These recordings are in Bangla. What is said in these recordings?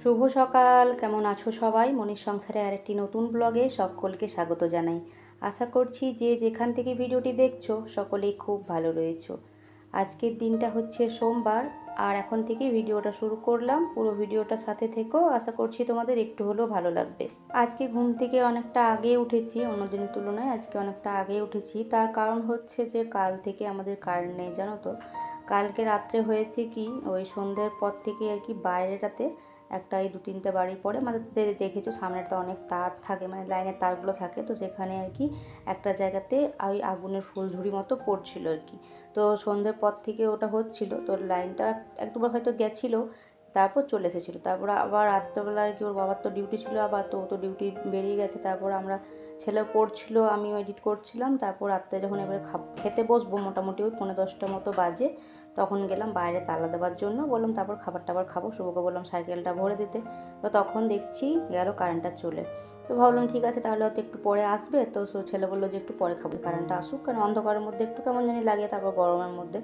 শুভ সকাল, কেমন আছো সবাই? মনির সংসারে আরেকটি নতুন ব্লগে সকলকে স্বাগত জানাই। আশা করছি যে যেখান থেকে ভিডিওটি দেখছ, সকলেই খুব ভালো রয়েছো। আজকের দিনটা হচ্ছে সোমবার, আর এখন থেকে ভিডিওটা শুরু করলাম। পুরো ভিডিওটা সাথে থেকেও আশা করছি তোমাদের একটু হলেও ভালো লাগবে। আজকে ঘুম থেকে অনেকটা আগে উঠেছি, অন্যদিনের তুলনায় আজকে অনেকটা আগে উঠেছি। তার কারণ হচ্ছে যে কাল থেকে আমাদের কারেন্ট নেই, জানো তো। কালকে রাত্রে হয়েছে কি, ওই সন্ধ্যের পর থেকে আর কি বাইরেটাতে একটা এই দু তিনটে বাড়ির পরে আমাদের দেখেছ দেখেছ তো অনেক তার থাকে মানে লাইনের তারগুলো থাকে, তো সেখানে আর কি একটা জায়গাতে ওই আগুনের ফুলঝুরি মতো পড়ছিল আর কি। তো সন্ধ্যের পর থেকে ওটা হচ্ছিল, তো লাইনটা এক দুবার হয়তো গেছিল তারপর চলে এসেছিল। তারপর আবার রাত্রেবেলা আর কি ওর বাবার তো ডিউটি ছিল, আবার তো তো ডিউটি বেরিয়ে গেছে। তারপর আমরা ছেলে পড়ছিল আমিও এডিট করছিলাম। তারপর রাত্রে যখন এবারে খেতে বসবো মোটামুটি ওই পনেরো দশটার মতো বাজে, তখন গেলাম বাইরে তালা দেওয়ার জন্য। বললাম তারপর খাবার টাবার খাব। শুভকে বললাম সাইকেলটা ভরে দিতে। তো তখন দেখছি গেল কারেন্টটা চলে। তো ভাবলাম ঠিক আছে, তাহলে হয়তো একটু পরে আসবে। তো ছেলে বলল যে একটু পরে খাব কারেন্টটা আসুক। কারণ অন্ধকারের মধ্যে একটু কেমন জানি লাগে, তারপর গরমের মধ্যে।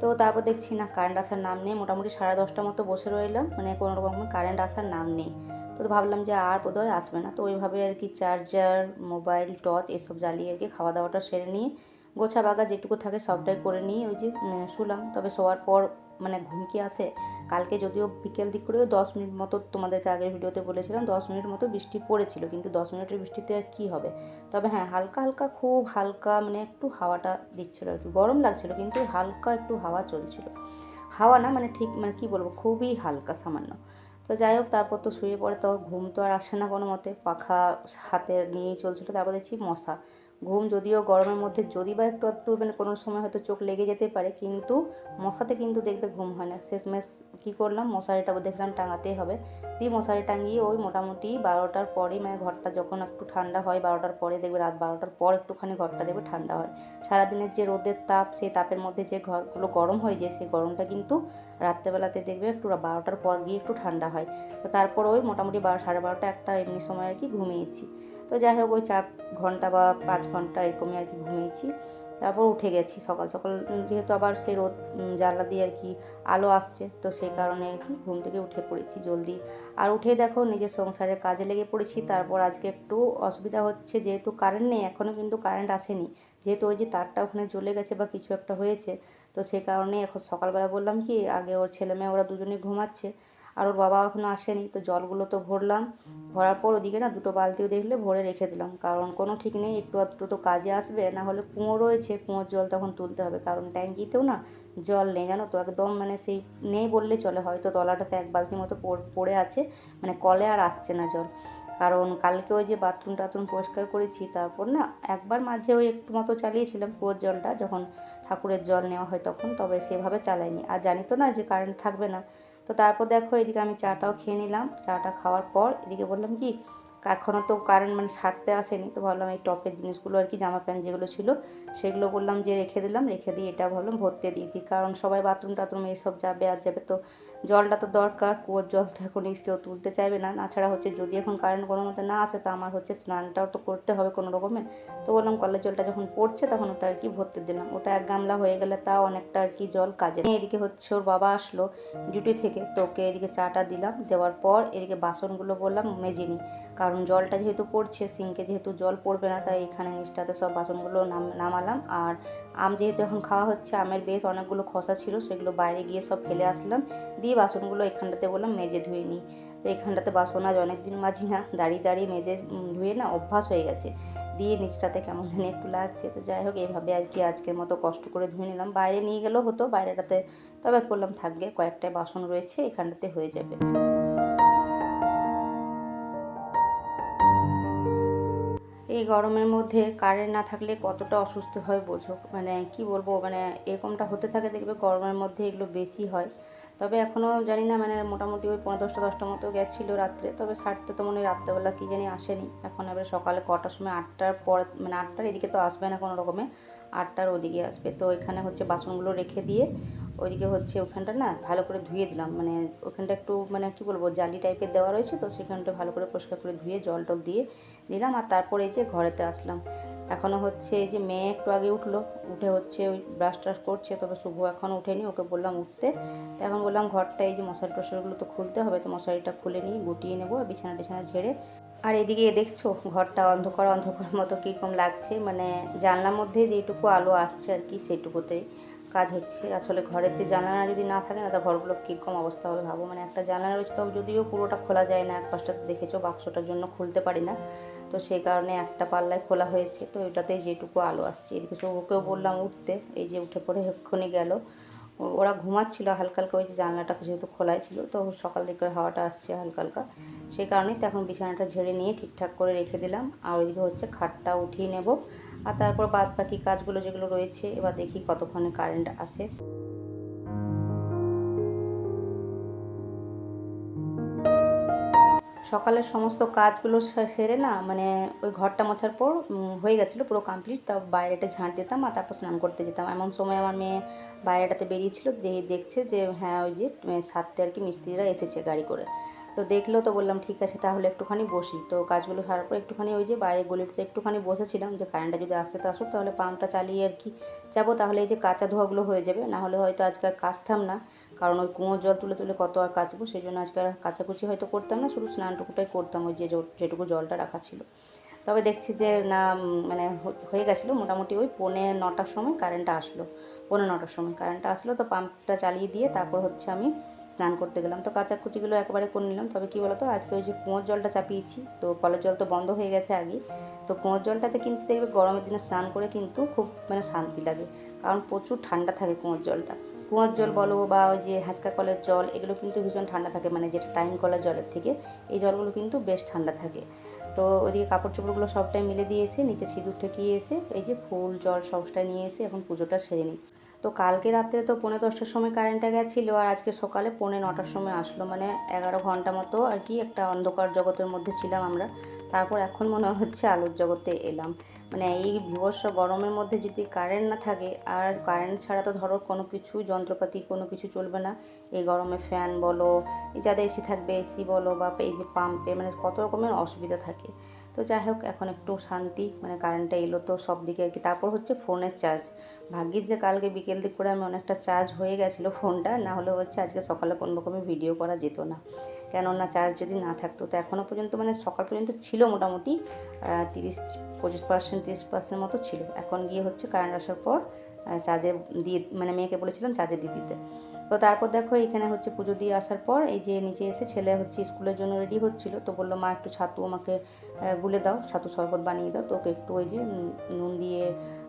তো তারপর দেখছি না কারেন্ট আসার নাম নেই। মোটামুটি সাড়ে দশটার মতো বসে রইলাম। মানে কোনো রকম কারেন্ট আসার নাম নেই। তো ভাবলাম যে আর বোধহয় আসবে না। তো ওইভাবে আর কি চার্জার মোবাইল টর্চ এসব জ্বালিয়ে আর কি খাওয়া দাওয়াটা সেরে নিয়ে গোছা বাগা যেটুকু থাকে সবটাই করে নিয়ে ওই যে শুলাম। তবে শোয়ার পর মানে ঘুম কি আসে কালকে যদিও বিকেল দিক করেও দশ মিনিট মতো তোমাদেরকে আগের ভিডিওতে বলেছিলাম, দশ মিনিট মতো বৃষ্টি পড়েছিল, কিন্তু দশ মিনিটের বৃষ্টিতে আর কী হবে? তবে হ্যাঁ হালকা হালকা, খুব হালকা মানে একটু হাওয়াটা দিচ্ছিল আর কি, গরম লাগছিল, কিন্তু হালকা একটু হাওয়া চলছিল। হাওয়া না মানে ঠিক মানে কী বলব, খুবই হালকা, সামান্য। তো যাই হোক, তারপর তো শুয়ে পড়ে, তো ঘুম তো আর আসে না কোনো মতে, পাখা হাতে নিয়েই চলছিল, তারপর দেখছি মশা। ঘুম যদিও গরমের মধ্যে, যদি বা একটু একটু মানে কোনো সময় হয়তো চোখ লেগে যেতে পারে, কিন্তু মশাতে কিন্তু দেখবে ঘুম হয় না। শেষমেশ কী করলাম, মশারিটা দেখলাম টাঙাতেই হবে। দিয়ে মশারি টাঙিয়ে ওই মোটামুটি বারোটার পরে মানে ঘরটা যখন একটু ঠান্ডা হয়, বারোটার পরে দেখবে রাত বারোটার পর একটুখানি ঘরটা দেখবে ঠান্ডা হয়। সারাদিনের যে রোদের তাপ, সেই তাপের মধ্যে যে ঘরগুলো গরম হয়ে যায়, সেই গরমটা কিন্তু রাত্রেবেলাতে দেখবে একটু বারোটার পর গিয়ে একটু ঠান্ডা হয়। তো তারপর ওই মোটামুটি বারো সাড়ে বারোটা একটা এমনি সময় আর কি ঘুমিয়েছি। তো যাই হোক, ওই চার ঘণ্টা বা পাঁচ ঘণ্টা এরকমই আর কি ঘুমিয়েছি। তারপর উঠে গেছি সকাল সকাল যেহেতু আবার সেই রোদ জানলা দিয়ে আর কি আলো আসছে, তো সেই কারণে আর কি ঘুম থেকে উঠে পড়েছি জলদি। আর উঠে দেখো নিজের সংসারের কাজে লেগে পড়েছি, তারপর আজকে একটু অসুবিধা হচ্ছে যেহেতু কারেন্ট নেই, এখনও কিন্তু কারেন্ট আসেনি। যেহেতু ওই যে তারটা ওখানে জ্বলে গেছে বা কিছু একটা হয়েছে, তো সেই কারণে এখন সকালবেলা বললাম কি, আগে ওর ছেলে মেয়ে ওরা দুজনেই ঘুমাচ্ছে আর ওর বাবা এখনও আসেনি, তো জলগুলো তো ভরলাম। ভরার পর ওদিকে না দুটো বালতিও দেখলে ভরে রেখে দিলাম। কারণ কোনো ঠিক নেই, একটু আধটু তো কাজে আসবে, না হলে কুঁয়ো রয়েছে, কুঁয়োর জল তখন তুলতে হবে। কারণ ট্যাঙ্কিতেও না জল নেই, জানো তো? একদম মানে সেই নেই বললে চলে। হয়তো তলাটাতে এক বালতি মতো পড়- আছে মানে কলে আর আসছে না জল। কারণ কালকে ওই যে বাথরুম টাথরুম পরিষ্কার করেছি, তারপর না একবার মাঝে ওই একটু মতো চালিয়েছিলাম কুয়োর জলটা। যখন ঠাকুরের জল নেওয়া হয় তখন, তবে সেভাবে চালাইনি। আর জানি তো না যে কারেন্ট থাকবে না তো তারপর দেখো এদিকে আমি চাটাও খেয়ে নিলাম। চাটা খাওয়ার পর এদিকে বললাম কি এখনও তো কারেন্ট মানে সারতে আসেনি, তো ভাবলাম এই টপের জিনিসগুলো আর কি জামা প্যান্ট যেগুলো ছিল সেগুলো বললাম যে রেখে দিলাম, রেখে দিয়ে এটা ভাবলাম ভরতে দিয়ে দিই। কারণ সবাই বাথরুম টাথরুম এসব যাবে আর যাবে তো জলটা তো দরকার, কুয়োর জল তো এখন কেউ তুলতে চাইবে না। তাছাড়া হচ্ছে যদি এখন কারেন্ট কোনো মতে না আসে, তো আমার হচ্ছে স্নানটাও তো করতে হবে কোনো রকমে। তো বললাম কলের জলটা যখন পড়ছে, তখন ওটা আর কি ভরতে দিলাম। ওটা এক গামলা হয়ে গেলে তাও অনেকটা আর কি জল কাজে এদিকে হচ্ছে ওর বাবা আসলো ডিউটি থেকে, তো ওকে এদিকে চাটা দিলাম। দেওয়ার পর এদিকে বাসনগুলো বললাম মেজে নিই। কারণ জলটা যেহেতু পড়ছে সিঙ্কে যেহেতু জল পড়বে না, তাই এখানে নিচটাতে সব বাসনগুলো নাম, নামালাম। আর আম যেহেতু এখন খাওয়া হচ্ছে, আমের বেশ অনেকগুলো খসা ছিল, সেগুলো বাইরে গিয়ে সব ফেলে আসলাম। দিয়ে বাসনগুলো এখানটাতে বললাম মেজে ধুয়ে নিই। তো এখানটাতে বাসন আজ অনেক দিন মাঝি না, দাঁড়িয়ে দাঁড়িয়ে মেজে ধুয়ে না অভ্যাস হয়ে গেছে। দিয়ে নিচটাতে কেমন জানি একটু লাগছে। তো যাই হোক এইভাবে আর কি আজকের মতো কষ্ট করে ধুয়ে নিলাম। বাইরে নিয়ে গেলেও হতো, বাইরেটাতে তবে করলাম থাকবে কয়েকটাই বাসন রয়েছে, এখানটাতে হয়ে যাবে। এই গরমের মধ্যে কারেন্ট না থাকলে কতটা অসুস্থ হয় বোঝো? মানে কি বলব মানে এরকমটা হতে থাকে দেখবে গরমের মধ্যে এগুলো বেশি হয়। তবে এখনও জানি না মানে মোটামুটি ওই পনেরো দশটা দশটা মতো গেছিল রাত্রে। তবে সারতে তো মনে হয় রাত্রেবেলা কী জানি আসেনি। এখন এবার সকালে কটার সময় আটটার পর মানে আটটার এদিকে তো আসবে না কোনো রকমে, আটটার ওদিকে আসবে। তো এখানে হচ্ছে বাসনগুলো রেখে দিয়ে ওইদিকে হচ্ছে ওখানটা না ভালো করে ধুয়ে দিলাম। মানে ওখানটা একটু মানে কি বলব, জালি টাইপের দেওয়া রয়েছে, তো সেখানটা ভালো করে পরিষ্কার করে ধুয়ে জল টল দিয়ে দিলাম। আর তারপরে এই যে ঘরেতে আসলাম। এখনও হচ্ছে এই যে মেয়ে একটু আগে উঠল, উঠে হচ্ছে ওই ব্রাশ ট্রাশ করছে, তবে শুভ এখনও উঠেনি ওকে বললাম উঠতে। তো এখন বললাম ঘরটা এই যে মশারি টশারিগুলো তো খুলতে হবে, তো মশারিটা খুলে নিয়ে গুটিয়ে নেব বিছানা টিছানা ঝেড়ে। আর এদিকে দেখছ, ঘরটা অন্ধকার অন্ধকার মতো কীরকম লাগছে মানে জানলার মধ্যে যেটুকু আলো আসছে আর কি সেইটুকুতেই কাজ হচ্ছে। আসলে ঘরের যে জানালা যদি না থাকে না, তা ঘরগুলো কীরকম অবস্থা হবে ভাবো। মানে একটা জানালা রয়েছে, তবে যদিও পুরোটা খোলা যায় না এক পাশটা তো দেখেছ বাক্সটার জন্য খুলতে পারি না। তো সেই কারণে একটা পাল্লায় খোলা হয়েছে। তো এটাতে যেটুকু আলো আসছে, এদিকে ওকেও বললাম উঠতে, এই যে উঠে পড়ে এক্ষুনি গেল। ওরা ঘুমাচ্ছিল হালকা হালকা, ওই যে জানলাটা যেহেতু খোলাই ছিল, তো সকাল দিকে হাওয়াটা আসছে হালকা হালকা। সেই কারণেই তো এখন বিছানাটা ঝেড়ে নিয়ে ঠিকঠাক করে রেখে দিলাম। আর ওইদিকে হচ্ছে খাটটা উঠিয়ে নেব। আর তারপর বাদ বাকি কাজগুলো যেগুলো রয়েছে এবার দেখি কতক্ষণে কারেন্ট আসে। সকালের সমস্ত কাজগুলো সেরে না মানে ওই ঘরটা মোছার পর হয়ে গেছিল পুরো কমপ্লিট তা বাইরেটা ঝাঁট দিতাম আর তারপর স্নান করতে যেতাম। এমন সময় আমার মেয়ে বাইরেটাতে বেরিয়েছিল দেখছে যে হ্যাঁ ওই যে উম, আর কি মিস্ত্রিরা এসেছে গাড়ি করে। তো দেখল তো বললাম, ঠিক আছে, তাহলে একটুখানি বসি। তো কাজগুলো সারার পর একটুখানি ওই যে বাইরে গলিতে একটুখানি বসেছিলাম, যে কারেন্টটা যদি আসতে আসুক, তাহলে পাম্পটা চালিয়ে আর কি যাব। তাহলে এই যে কাঁচা ধোয়াগুলো হয়ে যাবে, না হলে হয়তো আজকে আর কাচতাম না, কারণ ওই কুঁয়োর জল তুলে তুলে কত আর কাচবো, সেই জন্য আজকে আর কাচাকুচি হয়তো করতাম না, শুধু স্নানটুকুটাই করতাম ওই যে যেটুকু জলটা রাখা ছিল। তবে দেখছি যে না মানে হয়ে গেছিল মোটামুটি ওই পৌনে নটার সময় কারেন্টটা আসলো, পৌনে নটার সময় কারেন্টটা আসলো, তো পাম্পটা চালিয়ে দিয়ে তারপর হচ্ছে আমি স্নান করতে গেলাম। তো কাচাকুচিগুলো একবারে করে নিলাম। তবে কী বলতো, আজকে ওই যে কুয়োর জলটা চাপিয়েছি। তো কলের জল তো বন্ধ হয়ে গেছে আগে। তো কুঁয়োর জলটাতে কিন্তু দেখবে গরমের দিনে স্নান করে কিন্তু খুব মানে শান্তি লাগে। কারণ প্রচুর ঠান্ডা থাকে কুয়োর জলটা। কুয়োর জল বলো বা ওই যে হাঁচকা কলের জল, এগুলো কিন্তু ভীষণ ঠান্ডা থাকে। মানে যেটা টাইম কলের জলের থেকে, এই জলগুলো কিন্তু বেশ ঠান্ডা থাকে। তো ওইদিকে কাপড় চোপড়গুলো সবটাই মিলে দিয়ে এসে, নিচে সিঁদুর ঠেকিয়ে এসে, এই যে ফুল, জল সবটাই নিয়ে এসে এখন পুজোটা সেরে নিচ্ছি। তো কালকে রাত্রে তো পৌনে দশটার সময় কারেন্টটা গেছিল আর আজকে সকালে পৌনে নটার সময় আসলো। মানে এগারো ঘণ্টা মতো আর কি একটা অন্ধকার জগতের মধ্যে ছিলাম আমরা। তারপর এখন মনে হচ্ছে আলোর জগতে এলাম। মানে এই বিভৎস গরমের মধ্যে যদি কারেন্ট না থাকে, আর কারেন্ট ছাড়া তো ধরো কোনো কিছু, যন্ত্রপাতি কোনো কিছু চলবে না। এই গরমে ফ্যান বলো যাদের এসি থাকবে এসি বলো বা এই যে পাম্পে মানে কত রকমের অসুবিধা থাকে। তো যাই হোক, এখন একটু শান্তি মানে কারেন্টটা এলো তো সব দিকে আর কি। তারপর হচ্ছে ফোনের চার্জ ভাগ্যিস যে কালকে বিকেল দিক করে আমি অনেকটা চার্জ হয়ে গেছিল ফোনটা, না হলে হচ্ছে আজকে সকালে কোনো রকমের ভিডিও করা যেত না। কেননা চার্জ যদি না থাকতো, তো এখনও পর্যন্ত মানে সকাল পর্যন্ত ছিল মোটামুটি তিরিশ, পঁচিশ পার্সেন্ট তিরিশ পার্সেন্ট মতো ছিল। এখন গিয়ে হচ্ছে কারেন্ট আসার পর চার্জে দিয়ে মানে মেয়েকে বলেছিলাম চার্জে দিয়ে দিতে। তো তারপর দেখো এখানে হচ্ছে পুজো দিয়ে আসার পর এই যে নিচে এসে ছেলে হচ্ছে স্কুলের জন্য রেডি হচ্ছিল। তো বলল, মা, একটু ছাতু আমাকে গুলে দাও, ছাতু শরবত বানিয়ে দাও। তো ওকে একটু ওই যে নুন দিয়ে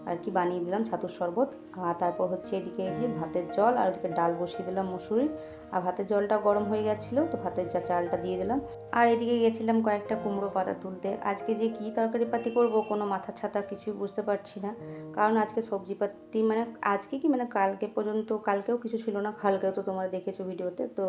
আর কি বানিয়ে দিলাম ছাতুর শরবত। আর তারপর হচ্ছে এদিকে এই যে ভাতের জল আর ওদিকে ডাল বসিয়ে দিলাম মুসুরির। আর ভাতের জলটা গরম হয়ে গেছিল, তো ভাতের চালটা দিয়ে দিলাম। আর এদিকে গেছিলাম কয়েকটা কুমড়ো পাতা তুলতে। আজকে যে কী তরকারি পাতি করব কোনো মাথা ছাতা কিছুই বুঝতে পারছি না। কারণ আজকে সবজি পাতি মানে আজকে কি মানে কালকে পর্যন্ত কালকেও কিছু ছিল না, কালকেও তো তোমরা দেখেছ ভিডিওতে, তো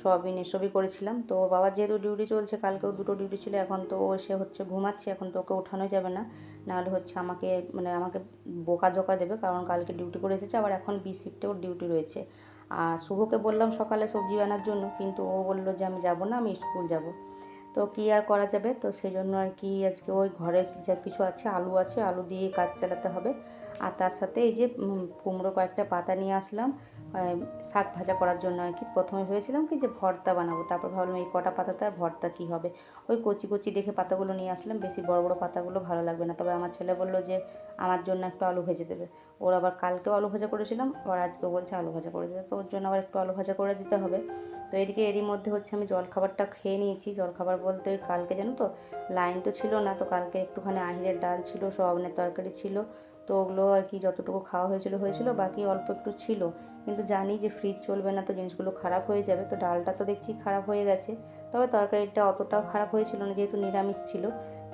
সয়াবিন এসবই করেছিলাম। তো বাবার যেহেতু ডিউটি চলছে, কালকেও দুটো ডিউটি ছিল, এখন তো ও এসে হচ্ছে ঘুমাচ্ছে, এখন তো ওকে ওঠানো যাবে না। নাহলে হচ্ছে আমাকে মানে আমাকে বোকা জোকা দেবে, কারণ কালকে ডিউটি করে এসেছে, আবার এখন বি শিফটে ওর ডিউটি রয়েছে। আর শুভকে বললাম সকালে সবজি আনার জন্য, কিন্তু ও বলল যে আমি যাব না, আমি স্কুল যাব। তো কী আর করা যাবে? তো সেই জন্য আর কি আজকে ওই ঘরের যা কিছু আছে, আলু আছে, আলু দিয়ে কাজ চালাতে হবে। আর তার সাথে এই যে কুমড়ো কয়েকটা পাতা নিয়ে আসলাম। শাক ভাজা করার জন্য আর কি প্রথমে ভেবেছিলাম কি যে ভর্তা বানাবো। তারপর ভাবলাম এই কটা পাতাতে আর ভর্তা কী হবে? ওই কচি কচি দেখে পাতাগুলো নিয়ে আসলাম, বেশি বড় বড় পাতাগুলো ভালো লাগবে না। তবে আমার ছেলে বলল যে, আমার জন্য একটু আলু ভেজে দেবে। ওর আবার কালকেও আলু ভাজা করেছিলাম, আবার আজকেও বলছে আলু ভাজা করে দিতে। তো ওর জন্য আবার একটু আলু ভাজা করে দিতে হবে। তো এদিকে এরই মধ্যে হচ্ছে আমি জলখাবারটা খেয়ে নিয়েছি। জলখাবার বলতে ওই কালকে জানো তো, লাইন তো ছিল না। তো কালকে একটুখানি আহিরের ডাল ছিল, সোয়াবিনের তরকারি ছিল। তো ওগুলো আর কি যতটুকু খাওয়া হয়েছিল হয়েছিল, বাকি অল্প একটু ছিল। কিন্তু জানি যে ফ্রিজ চলবে না, তো জিনিসগুলো খারাপ হয়ে যাবে। তো ডালটা তো দেখছি খারাপ হয়ে গেছে। তবে তরকারিটা অতটাও খারাপ হয়েছিল না, যেহেতু নিরামিষ ছিল।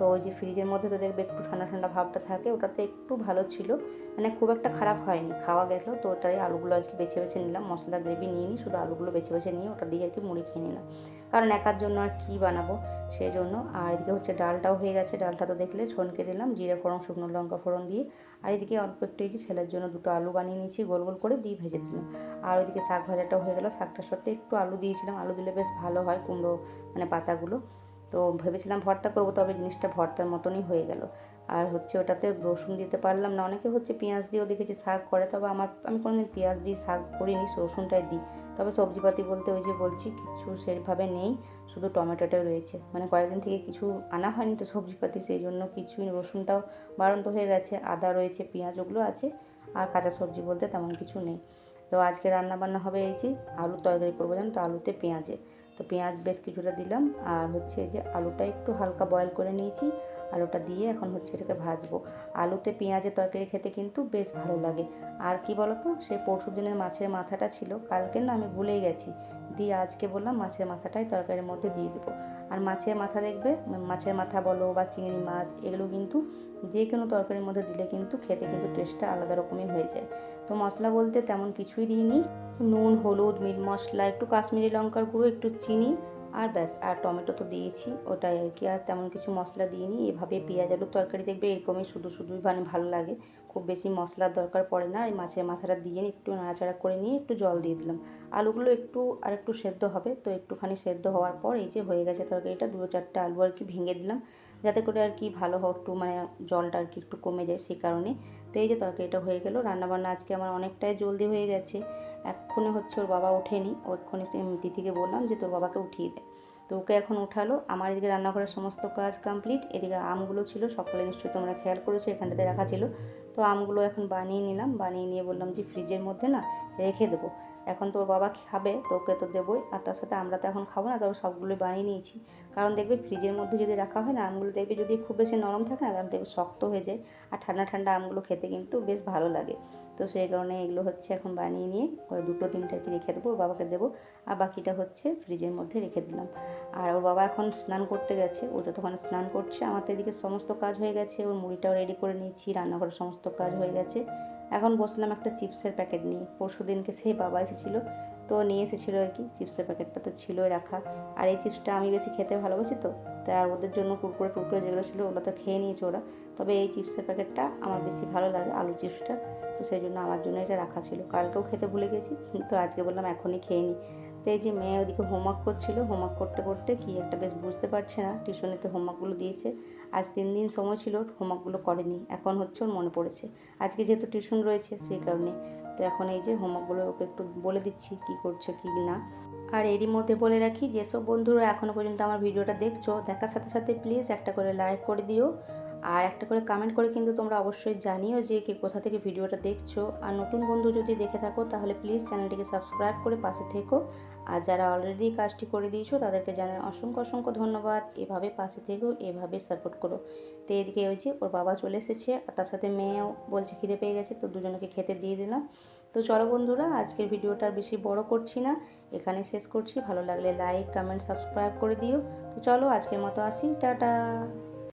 তো ওই যে ফ্রিজের মধ্যে তো দেখবে একটু ঠান্ডা ঠান্ডা ভাবটা থাকে, ওটাতে একটু ভালো ছিল। মানে খুব একটা খারাপ হয়নি, খাওয়া গেছিল তো ওটাই আলুগুলো আর কি বেছে বেছে নিলাম, মশলা গ্রেভি নিয়ে নিই শুধু আলুগুলো বেছে বেছে নিয়ে ওটা দিয়ে আর কি মুড়ি খেয়ে নিলাম। কারণ একার জন্য আর কী বানাবো সেই জন্য আর এদিকে হচ্ছে ডালটাও হয়ে গেছে, ডালটা তো দেখলে ছনকে দিলাম, জিরে ফোড়ন, শুকনো লঙ্কা ফোড়ন দিয়ে। আর এদিকে অল্প একটু এই যে ছেলের জন্য দুটো আলু বানিয়ে নিয়েছি, গোল গোল করে দিয়ে ভেজে দিলাম। আর ওইদিকে শাক ভাজাটাও হয়ে গেলো, শাকটার সাথে একটু আলু দিয়েছিলাম, আলু দিলে বেশ ভালো হয় কুমড়ো মানে পাতাগুলো। তো ভেবেছিলাম ভর্তা করব, তবে জিনিসটা ভর্তার মতনই হয়ে গেল। আর হচ্ছে ওটাতে রসুন দিতে পারলাম না। অনেকে হচ্ছে পেঁয়াজ দিয়েও দেখেছি শাক করে, তবে আমার, আমি কোনোদিন পেঁয়াজ দিয়ে শাক করিনি রসুনটাই দিই। তবে সবজিপাতি বলতে ওই যে বলছি, কিছু সেভাবে নেই, শুধু টমেটোটা রয়েছে। মানে কয়েকদিন থেকে কিছু আনা হয়নি তো সবজিপাতি, সেই জন্য কিছুই রসুনটাও বাড়ন্ত হয়ে গেছে। আদা রয়েছে, পেঁয়াজ ওগুলো আছে, আর কাঁচা সবজি বলতে তেমন কিছু নেই। তো আজকে রান্না বান্না হবে এই যে আলুর তরকারি করব জানো তো, আলুতে পেঁয়াজে। তো পেঁয়াজ বেশ কিছুটা দিলাম, আর হচ্ছে এই যে আলুটা একটু হালকা বয়েল করে নিয়েছি। আলুটা দিয়ে এখন হচ্ছে এটাকে ভাজবো। আলুতে পেঁয়াজের তরকারি খেতে কিন্তু বেশ ভালো লাগে। আর কি বলতো, সেই পরশু দিনের মাছের মাথাটা ছিল কালকে না আমি ভুলেই গেছি। দিয়ে আজকে বললাম মাছের মাথাটাই তরকারির মধ্যে দিয়ে দেবো। আর মাছের মাথা দেখবে, মাছের মাথা বলো বা চিংড়ি মাছ, এগুলো কিন্তু যে কোনো তরকারির মধ্যে দিলে কিন্তু খেতে কিন্তু টেস্টটা আলাদা রকমই হয়ে যায়। তো মশলা বলতে তেমন কিছুই দিইনি। নুন, হলুদ, মিট মশলা, একটু কাশ্মীরি লঙ্কার গুঁড়ো, একটু চিনি আর ব্যাস, আর টমেটো তো দিয়েছি, ওটাই আর কি, আর তেমন কিছু মশলা দিইনি, এভাবে পেঁয়াজ, আলুর তরকারি দেখবে এরকমই শুধু শুধুই মানে ভালো লাগে। খুব বেশি মশলার দরকার পড়ে না। এই মাছের মাথাটা দিয়ে একটু নাড়াচাড়া করে নিয়ে একটু জল দিয়ে দিলাম। আলুগুলো একটু আর একটু সেদ্ধ হবে। তো একটুখানি সেদ্ধ হওয়ার পর এই যে হয়ে গেছে তরকারিটা, দুটো চারটে আলু আর কি ভেঙে দিলাম। যাতে করে আর কি ভালো হোক একটু মানে জলটা আর কি একটু কমে যায় সেই কারণে। তো এই যে তরকারিটা হয়ে গেল। রান্নাবান্না আজকে আমার অনেকটাই জলদি হয়ে গেছে। এক্ষুনি হচ্ছে ওর বাবা ওঠেনি। ও এক্ষুনি দিদিকে বললাম যে তোর বাবাকে উঠিয়ে দেয় তো ওকে এখন উঠালো। আমার এদিকে রান্নাঘরের সমস্ত কাজ কমপ্লিট এদিকে আমগুলো ছিল, সকালে নিশ্চয়ই তোমরা খেয়াল করেছ, এখানটাতে রাখা ছিল। তো আমগুলো এখন বানিয়ে নিলাম। বানিয়ে নিয়ে বললাম যে ফ্রিজের মধ্যে না রেখে দেবো। এখন তোর বাবা খাবে তো ওকে তো দেবোই। আর তার সাথে আমরা তো এখন খাব না তবে সবগুলো বানিয়ে নিয়েছি। কারণ দেখবে ফ্রিজের মধ্যে যদি রাখা হয় না, আমগুলো দেখবে যদি খুব বেশি নরম থাকে না, তাহলে দেখবে শক্ত হয়ে যায়। আর ঠান্ডা ঠান্ডা আমগুলো খেতে কিন্তু বেশ ভালো লাগে। তো সেই কারণে এগুলো হচ্ছে এখন বানিয়ে নিয়ে দুটো তিনটে কি রেখে দেবো বাবাকে দেবো। আর বাকিটা হচ্ছে ফ্রিজের মধ্যে রেখে দিলাম। আর ওর বাবা এখন স্নান করতে গেছে। ও যতক্ষণ স্নান করছে, আমার তো এদিকে সমস্ত কাজ হয়ে গেছে। ওর মুড়িটাও রেডি করে নিয়েছি, রান্নাঘরের সমস্ত কাজ হয়ে গেছে। এখন বসলাম একটা চিপসের প্যাকেট নিয়ে। পরশু দিনকে সেই বাবা এসেছিল, তো নিয়ে এসেছিল আর কি। চিপসের প্যাকেটটা তো ছিলই রাখা। আর এই চিপসটা আমি বেশি খেতে ভালোবাসি তো, তাই আর ওদের জন্য কুরকুরে টুরকুরে যেগুলো ছিল, ওগুলো তো খেয়ে নিয়েছে ওরা। তবে এই চিপসের প্যাকেটটা আমার বেশি ভালো লাগে, আলু চিপসটা। তো সেই জন্য আমার জন্য এটা রাখা ছিল। কালকেও খেতে ভুলে গেছি তো আজকে বললাম এখনই খেয়ে নিই তো এই যে মেয়ে ওদিকে হোমওয়ার্ক করছিল হোমওয়ার্ক করতে করতে কি একটা বেশ বুঝতে পারছে না টিউশনিতে হোমওয়ার্কগুলো দিয়েছে। আজ তিন দিন সময় ছিল হোমওয়ার্কগুলো করেনি। এখন হচ্ছে ওর মনে পড়েছে। আজকে যেহেতু টিউশন রয়েছে সেই কারণে। তো এখন এই যে হোমওয়ার্কগুলো ওকে একটু বলে দিচ্ছি, কি করছে, কি না। আর এরই মধ্যে বলে রাখি যেসব বন্ধুরা এখনও পর্যন্ত আমার ভিডিওটা দেখছ, দেখার সাথে সাথে প্লিজ একটা করে লাইক করে দিও। আর একটা করে কমেন্ট করে কিন্তু তোমরা অবশ্যই জানিও যে কে কোথা থেকে ভিডিওটা দেখছ। আর নতুন বন্ধু যদি দেখে থাকো, তাহলে প্লিজ চ্যানেলটিকে সাবস্ক্রাইব করে পাশে থেকো। আর যারা অলরেডি কাজটি করে দিয়েছ, তাদেরকে জানাই অসংখ্য অসংখ্য ধন্যবাদ। এভাবে পাশে থেকেও এভাবে সাপোর্ট করো। তো এদিকে ওই যে ওর বাবা চলে এসেছে, আর তার সাথে মেয়েও বলছে খিদে পেয়ে গেছে, তো দুজনকে খেতে দিয়ে দিলাম। তো চলো বন্ধুরা, আজকের ভিডিওটা বেশি বড় করছি না। এখানে শেষ করছি। ভালো লাগলে লাইক কমেন্ট সাবস্ক্রাইব করে দিও। তো চলো আজকের মতো আসি। টাটা!